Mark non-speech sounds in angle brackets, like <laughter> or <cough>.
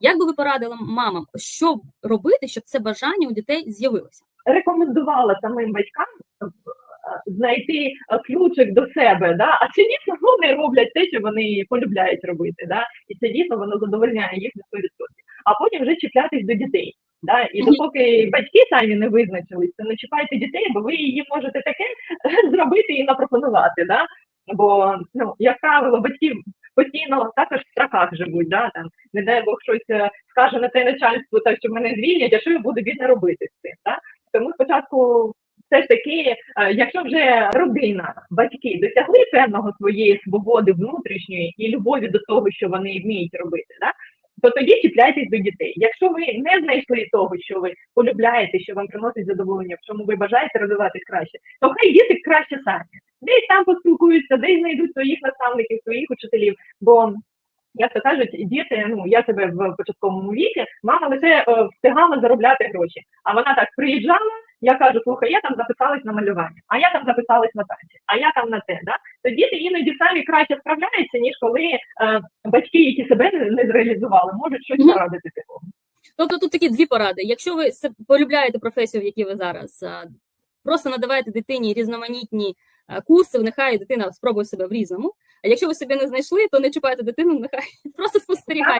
Як би ви порадили мамам, що робити, щоб це бажання у дітей з'явилося? рекомендувала самим батькам е, знайти е, ключик до себе, да? а чи дійсно вони роблять те, що вони полюбляють робити, да? і це дійсно воно задовольняє їх на 100%. А потім вже чіплятись до дітей. Да? І допоки батьки самі не визначились, то не чіпайте дітей, бо ви їм можете таке зробити і напропонувати. Да? Бо, ну, як правило, батьки постійно також в страхах живуть, да? там, не дай Бог щось е, скаже на те начальство, так що мене звільнять, а що я буду бідно робити з цим. Да? Тому спочатку все ж таки, е, якщо вже родина, батьки досягли певного своєї свободи внутрішньої і любові до того, що вони вміють робити, да? то тоді чіпляйтесь до дітей. Якщо ви не знайшли того, що ви полюбляєте, що вам приносить задоволення, в чому ви бажаєте розвиватись краще, то хай діти краще самі. Десь там поспілкуються, десь знайдуть своїх наставників, своїх учителів. Бо як то кажуть, діти, ну я себе в початковому віці, мама лише е, встигала заробляти гроші. А вона так приїжджала. Я кажу, слухай, я там записалась на малювання, а я там записалась на танці, а я там на те. Да? То діти іноді самі краще справляються, ніж коли е, батьки, які себе не, не зреалізували, можуть щось порадити такого. Тобто тут такі дві поради. Якщо ви полюбляєте професію, в якій ви зараз, просто надавайте дитині різноманітні а, курси, нехай дитина спробує себе в різному. А якщо ви собі не знайшли, то не чіпайте дитину, нехай <laughs> просто спостерігайте.